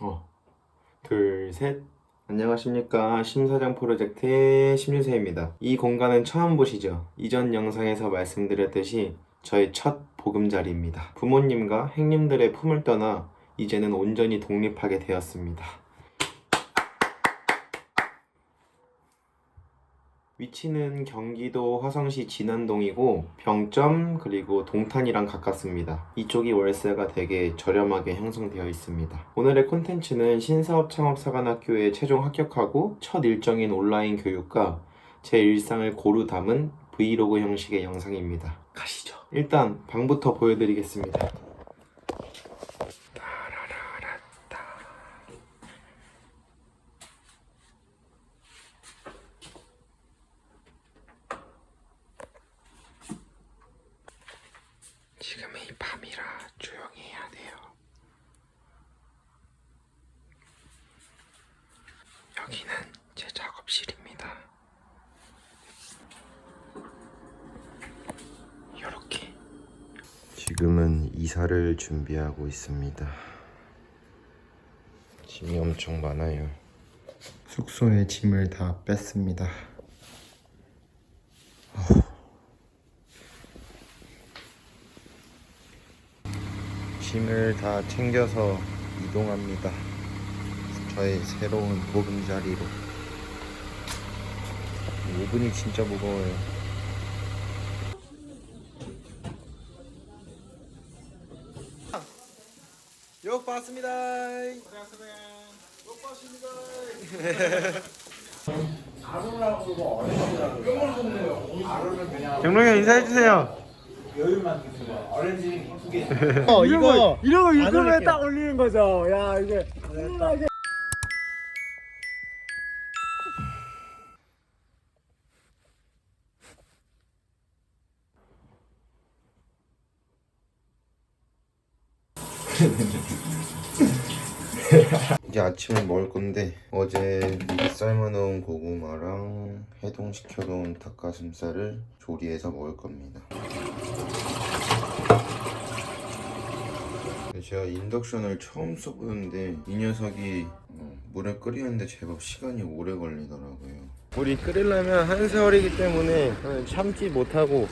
어, 둘, 셋. 안녕하십니까. 심사장 프로젝트의 심유세입니다. 이 공간은 처음 보시죠? 이전 영상에서 말씀드렸듯이 저의 첫 보금자리입니다. 부모님과 행님들의 품을 떠나 이제는 온전히 독립하게 되었습니다. 위치는 경기도 화성시 진안동이고 병점 그리고 동탄이랑 가깝습니다. 이쪽이 월세가 되게 저렴하게 형성되어 있습니다. 오늘의 콘텐츠는 신사업 창업사관학교에 최종 합격하고 첫 일정인 온라인 교육과 제 일상을 고루 담은 브이로그 형식의 영상입니다. 가시죠. 일단 방부터 보여드리겠습니다. 지금이 밤이라 조용히 해야 돼요. 여기는 제 작업실입니다. 이렇게. 지금은 이사를 준비하고 있습니다. 짐이 엄청 많아요. 숙소에 짐을 다 뺐습니다. 짐을 다 챙겨서 이동합니다. 저의 새로운 보금자리로. 5분이 진짜 무거워요. 욕 봤습니다. 정롱이 형 인사해 주세요. 어, 이거 이런 거 유튜브에 딱 올리는 거죠. 야 이게. 이제 아침을 먹을 건데 어제 미리 삶아놓은 고구마랑 해동시켜놓은 닭가슴살을 조리해서 먹을 겁니다. 제가 인덕션을 처음 써보는데 이 녀석이 어, 물을 끓이는데 제법 시간이 오래 걸리더라고요. 물이 끓이려면 한 세월이기 때문에 참지 못하고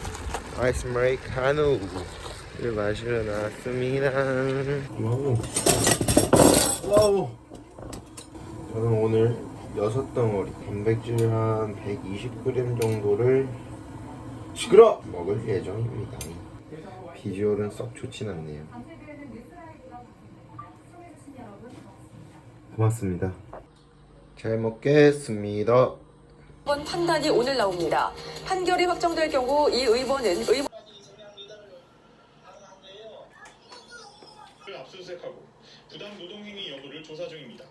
아이스 아메리카노를 마시러 나왔습니다. 와우. 와우. 저는 오늘 여섯 덩어리 단백질 한 120g 정도를 시끄러 먹을 예정입니다. 비주얼은 썩 좋진 않네요. 고맙습니다. 잘 먹겠습니다. 번 판단이 오늘 나옵니다. 판결이 확정될 경우 이 의원은 의원 를 압수수색하고 부당 노동행위 여부를 조사 중입니다.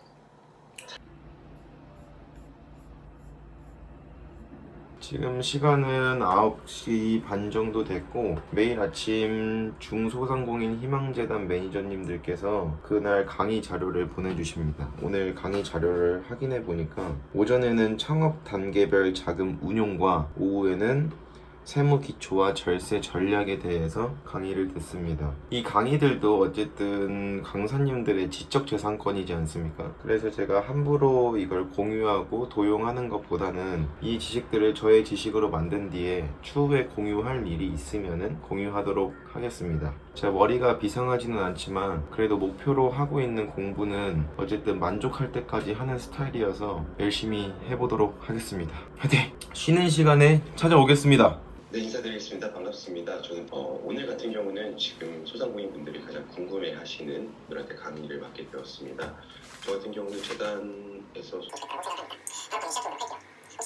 지금 시간은 9시 반 정도 됐고 매일 아침 중소상공인 희망재단 매니저님들께서 그날 강의 자료를 보내주십니다. 오늘 강의 자료를 확인해 보니까 오전에는 창업 단계별 자금 운용과 오후에는 세무 기초와 절세 전략에 대해서 강의를 듣습니다. 이 강의들도 어쨌든 강사님들의 지적 재산권이지 않습니까? 그래서 제가 함부로 이걸 공유하고 도용하는 것보다는 이 지식들을 저의 지식으로 만든 뒤에 추후에 공유할 일이 있으면은 공유하도록 하겠습니다. 제가 머리가 비상하지는 않지만 그래도 목표로 하고 있는 공부는 어쨌든 만족할 때까지 하는 스타일이어서 열심히 해보도록 하겠습니다. 화이팅! 쉬는 시간에 찾아오겠습니다. 네, 인사드리겠습니다. 반갑습니다. 저는 어, 오늘 같은 경우는 지금 소상공인 분들이 가장 궁금해 하시는 분들한테 강의를 맡게 되었습니다. 저 같은 경우는 재단에서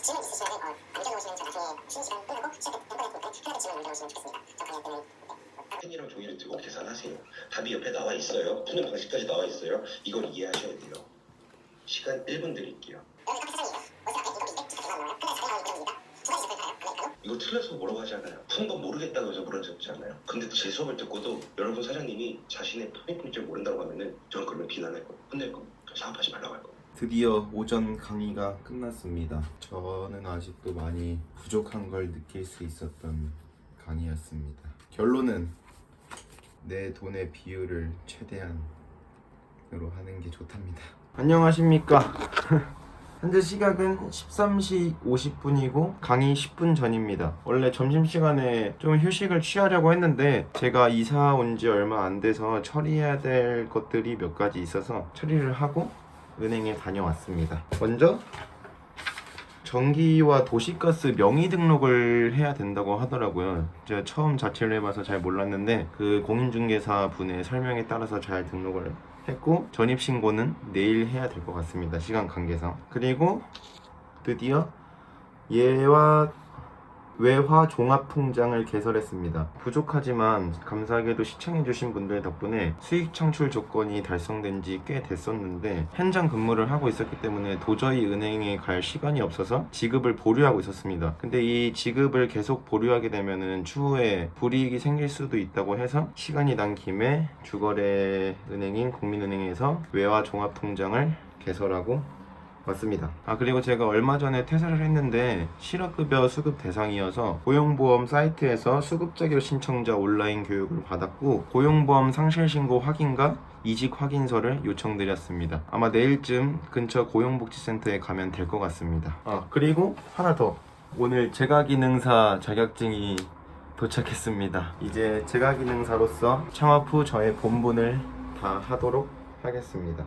질문 있으시면 어, 남겨놓으시면 저 나중에 쉬는 시간 끝나고 될 거니까 하나도 질문 남겨놓으시면 좋겠습니다. 저 강의 때문에 펜이랑 종이를 들고 계산하세요. 답이 옆에 나와 있어요. 푸는 방식까지 나와 있어요. 이걸 이해하셔야 돼요. 시간 1분 드릴게요. 이거 틀려서 뭐라고 하지 않아요. 푼 건 모르겠다고 해서 물어졌지 않아요. 근데 제 수업을 듣고도 여러분 사장님이 자신의 푼지 모른다고 하면은 저는 그러면 비난할 거예요. 혼낼 거예요. 저 사업하지 말라고 할 거예요. 드디어 오전 강의가 끝났습니다. 저는 아직도 많이 부족한 걸 느낄 수 있었던 강의였습니다. 결론은 내 돈의 비율을 최대한 으로 하는 게 좋답니다. 안녕하십니까. 현재 시각은 13시 50분이고 강의 10분 전입니다. 원래 점심시간에 좀 휴식을 취하려고 했는데 제가 이사 온 지 얼마 안 돼서 처리해야 될 것들이 몇 가지 있어서 처리를 하고 은행에 다녀왔습니다. 먼저 전기와 도시가스 명의 등록을 해야 된다고 하더라고요. 제가 처음 자체를 해봐서 잘 몰랐는데 그 공인중개사 분의 설명에 따라서 잘 등록을 했고 전입 신고는 내일 해야 될 것 같습니다. 시간 관계상. 그리고 드디어 예와 외화 종합 통장을 개설했습니다. 부족하지만 감사하게도 시청해주신 분들 덕분에 수익 창출 조건이 달성된 지 꽤 됐었는데 현장 근무를 하고 있었기 때문에 도저히 은행에 갈 시간이 없어서 지급을 보류하고 있었습니다. 근데 이 지급을 계속 보류하게 되면은 추후에 불이익이 생길 수도 있다고 해서 시간이 난 김에 주거래 은행인 국민은행에서 외화 종합 통장을 개설하고 맞습니다. 아 그리고 제가 얼마 전에 퇴사를 했는데 실업급여 수급 대상이어서 고용보험 사이트에서 수급자격 신청자 온라인 교육을 받았고 고용보험 상실신고 확인과 이직 확인서를 요청드렸습니다. 아마 내일쯤 근처 고용복지센터에 가면 될 것 같습니다. 아 그리고 하나 더 오늘 제가기능사 자격증이 도착했습니다. 이제 제가기능사로서 창업 후 저의 본분을 다 하도록 하겠습니다.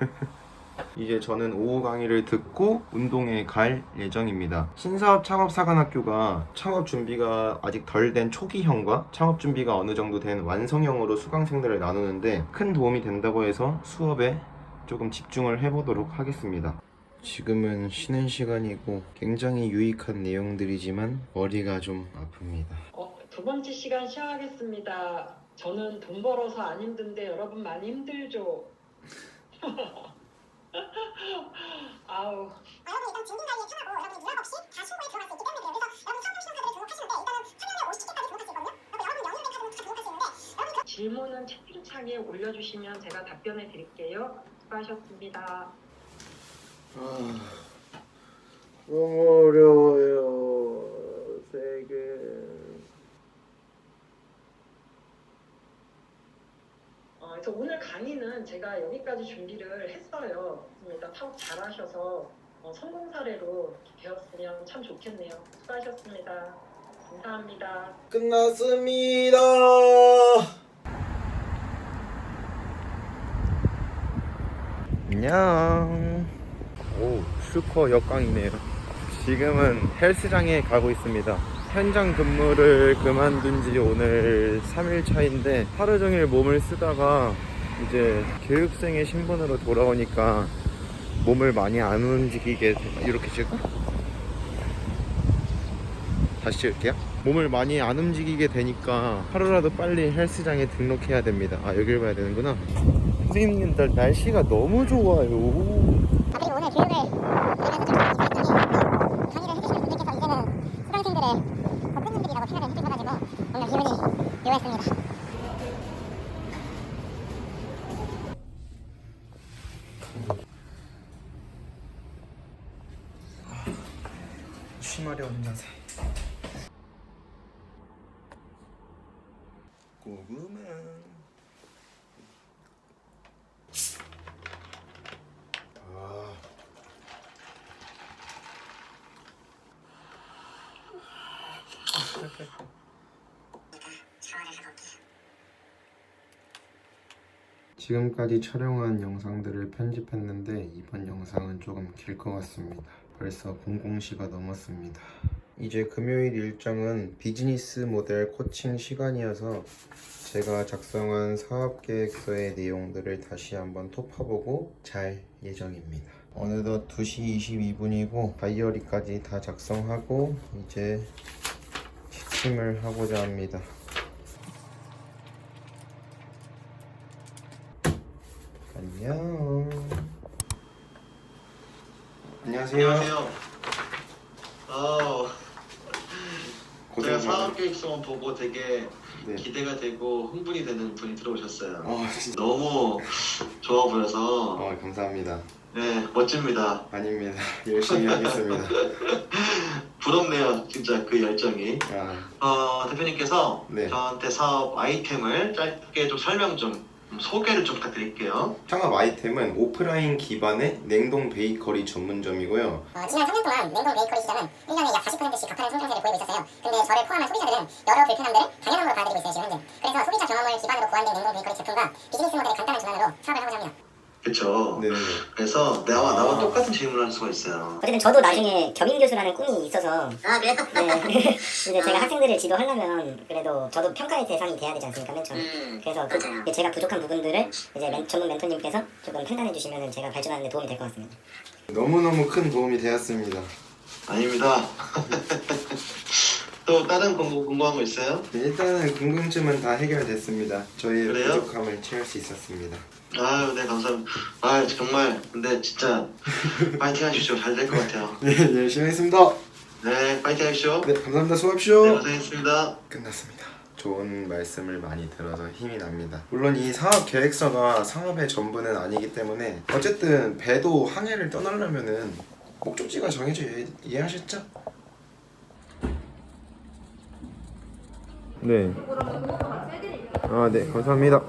이제 저는 오후 강의를 듣고 운동에 갈 예정입니다. 신사업 창업사관학교가 창업 준비가 아직 덜 된 초기형과 창업 준비가 어느 정도 된 완성형으로 수강생들을 나누는데 큰 도움이 된다고 해서 수업에 조금 집중을 해보도록 하겠습니다. 지금은 쉬는 시간이고 굉장히 유익한 내용들이지만 머리가 좀 아픕니다. 어, 두 번째 시간 시작하겠습니다. 저는 돈 벌어서 안 힘든데 여러분 많이 힘들죠? 아우, 아, 여러분 일단 준비 관리에 편하고 여러분이 누락 없이 다 신고에 들어갈 수 있기 때문에 그래요. 그래서 여러분 처음 신사들을 등록하시는데 일단은 화면에 50개까지 등록할 수 있거든요. 그리고 여러분 영유된 카드는 다 등록할 수 있는데 여러분 질문은 채팅창에 올려주시면 제가 답변해 드릴게요. 수고하셨습니다. 너무 어려워요. 세금. 그래서 오늘 강의는 제가 여기까지 준비를 했어요. 일단 사업 잘하셔서 어, 성공 사례로 배웠으면 참 좋겠네요. 수고하셨습니다. 감사합니다. 끝났습니다. 안녕. 오, 슈퍼 역광이네요. 지금은 헬스장에 가고 있습니다. 현장 근무를 그만둔 지 오늘 3일 차인데 하루 종일 몸을 쓰다가 이제 교육생의 신분으로 돌아오니까 몸을 많이 안 움직이게 돼. 이렇게 찍을까? 다시 찍을게요. 몸을 많이 안 움직이게 되니까 하루라도 빨리 헬스장에 등록해야 됩니다. 아 여길 봐야 되는구나. 선생님들 날씨가 너무 좋아요. 아, 오늘 교육을 들으면서 좀 강의를 해주시는 분들께서 이제는 수강생들의 덕분님들이라고 표현을 해주셔가지고 오늘 기분 이 묘했습니다. 쉬마려운 자세. 고구마. 아. 지금까지 촬영한 영상들을 편집했는데 이번 영상은 조금 길 것 같습니다. 벌써 00시가 넘었습니다. 이제 금요일 일정은 비즈니스 모델 코칭 시간이어서 제가 작성한 사업 계획서의 내용들을 다시 한번 톱파보고 잘 예정입니다. 어느덧 2시 22분이고 다이어리까지 다 작성하고 이제 취침을 하고자 합니다. 안녕. 안녕하세요. 안녕하세요. 아, 제가 고생 사업 계획서만 보고 되게 네. 기대가 되고 흥분이 되는 분이 들어오셨어요. 아, 진짜. 너무 좋아 보여서 어, 감사합니다. 네 멋집니다. 아닙니다. 열심히 하겠습니다. 부럽네요, 진짜 그 열정이. 아, 어, 대표님께서 네. 저한테 사업 아이템을 짧게 좀 설명 좀 음, 소개를 좀 부탁드릴게요. 창업 아이템은 오프라인 기반의 냉동 베이커리 전문점이고요. 어, 지난 3년 동안 냉동 베이커리 시장은 1년에 약 40%씩 가파른 성장세를 보이고 있었어요. 근데 저를 포함한 소비자들은 여러 불편함들을 당연한 걸로 받아들이고 있어요, 지금 현재. 그래서 소비자 경험을 기반으로 고안된 냉동 베이커리 제품과 비즈니스 모델의 간단한 전환으로 사업을 하고자 합니다. 그쵸. 네네네. 그래서 나와 나와 똑같은 질문을 할 수가 있어요. 어쨌든 저도 나중에 겸임 교수라는 꿈이 있어서 아, 그래요? 네. 이제 제가 학생들을 지도하려면 그래도 저도 평가의 대상이 돼야 되지 않습니까 맨 처음 음, 그래서 그, 제가 부족한 부분들을 이제 멘, 전문 멘토님께서 조금 판단해 주시면 제가 발전하는 데 도움이 될 것 같습니다 너무너무 큰 도움이 되었습니다. 아닙니다. 또 다른 궁금, 궁금한 거 있어요? 네, 일단은 궁금증은 다 해결됐습니다. 저희의 그래요? 부족함을 채울 수 있었습니다. 아유, 네, 감사합니다. 아, 정말, 근데 진짜, 파이팅 하십시오. 잘 될 것 같아요. 네, 열심히 했습니다. 네, 파이팅 하십시오. 네, 감사합니다. 네, 수고하십시오. 고생했습니다. 끝났습니다. 좋은 말씀을 많이 들어서 힘이 납니다. 물론 이 사업 계획서가 상업의 전부는 아니기 때문에 어쨌든 배도 항해를 떠나려면은 목적지가 정해져 야 이해하셨죠? 네. 아, 네, 감사합니다.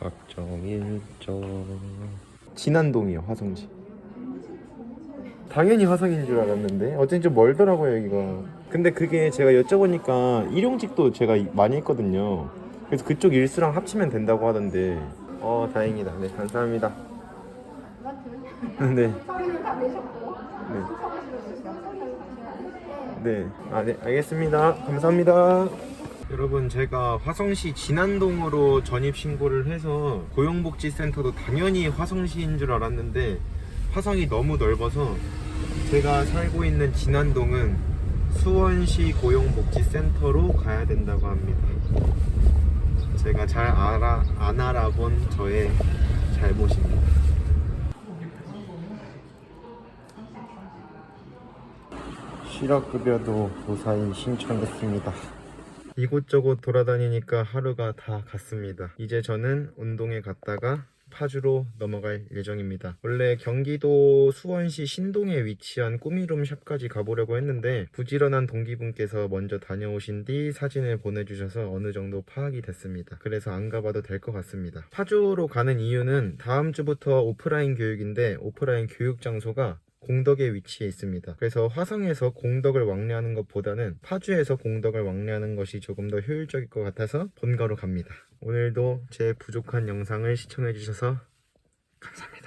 박정일조 진안동이요, 화성시. 당연히 화성인 줄 알았는데 어쩐지 좀 멀더라고요 여기가 근데 그게 제가 여쭤보니까 일용직도 제가 이- 많이 했거든요 그래서 그쪽 일수랑 합치면 된다고 하던데 어 다행이다 네 감사합니다 네. 네. 네. 아, 네, 알겠습니다. 감사합니다. 여러분, 제가 화성시 진안동으로 전입 신고를 해서 고용복지센터도 당연히 화성시인 줄 알았는데 화성이 너무 넓어서 제가 살고 있는 진안동은 수원시 고용복지센터로 가야 된다고 합니다. 제가 잘 알아 안 알아본 저의 잘못입니다. 실업급여도 무사히 신청했습니다. 이곳저곳 돌아다니니까 하루가 다 갔습니다. 이제 저는 운동에 갔다가 파주로 넘어갈 예정입니다. 원래 경기도 수원시 신동에 위치한 꾸미룸 샵까지 가보려고 했는데 부지런한 동기분께서 먼저 다녀오신 뒤 사진을 보내주셔서 어느 정도 파악이 됐습니다. 그래서 안 가봐도 될 것 같습니다. 파주로 가는 이유는 다음 주부터 오프라인 교육인데 오프라인 교육 장소가 공덕에 위치해 있습니다. 그래서 화성에서 공덕을 왕래하는 것보다는 파주에서 공덕을 왕래하는 것이 조금 더 효율적일 것 같아서 본가로 갑니다. 오늘도 제 부족한 영상을 시청해 주셔서 감사합니다.